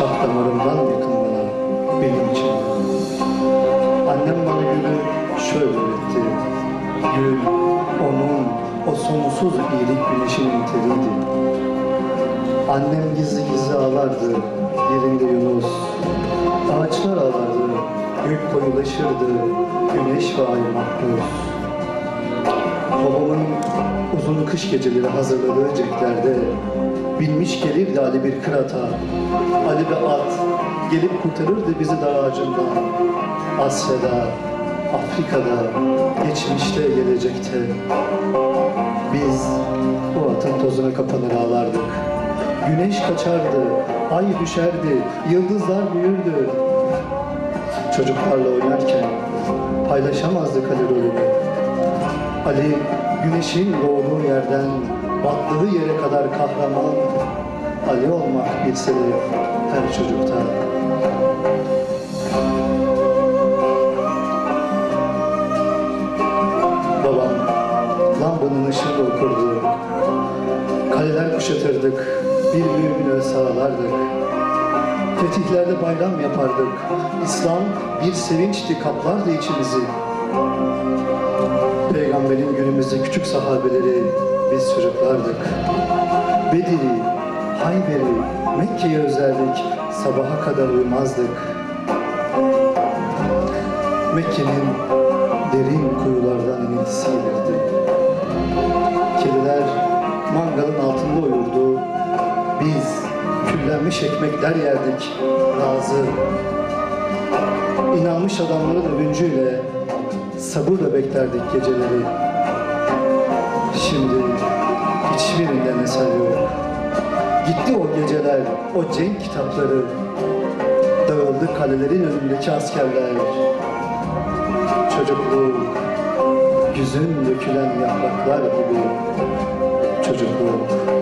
Ondan yakın bana, benim için. Annem bana gülü şöyle öğretti. Gül, onun o sonsuz iyilik güneşinin teriydi. Annem gizli gizli ağlardı, yerinde Yunus. Ağaçlar ağlardı, gök koyulaşırdı, güneş ve ay mahpus. Babamın uzun kış geceleri hazırladığı ceklerde binmiş gelirdi Ali bir kırata, Ali bir at gelip kurtarırdı bizi dar ağacından. Asya'da, Afrika'da, geçmişte, gelecekte. Biz bu atın tozuna kapanır ağlardık. Güneş kaçardı, ay düşerdi, yıldızlar büyürdü. Çocuklarla oynarken paylaşamazdık Ali rolünü. Ali güneşin doğduğu yerden battığı yere kadar kahraman Ali olmak bilseli her çocukta. Babam lambanın ışığında okurdu. Kaleler kuşatırdık, bir mümine sağlardık. Fetihlerde bayram yapardık. İslam bir sevinçti, kaplardı içimizi. Peygamberin günümüzde küçük sahabeleri biz çocuklardık. Bedir'i, Hayber'i, Mekke'yi özlerdik, sabaha kadar uyumazdık. Mekke'nin derin kuyulardan inintisi gelirdi. Kediler mangalın altında uyurdu. Biz küllenmiş ekmekler yerdik, razı. İnanmış adamların övüncüyle sabırla beklerdik geceleri. Şimdi hiçbirinden eser yok. Gitti o geceler, o cenk kitapları. Dağıldı kalelerin önündeki askerler. Çocukluğu, yüzün dökülen yapraklar gibi çocukluğu.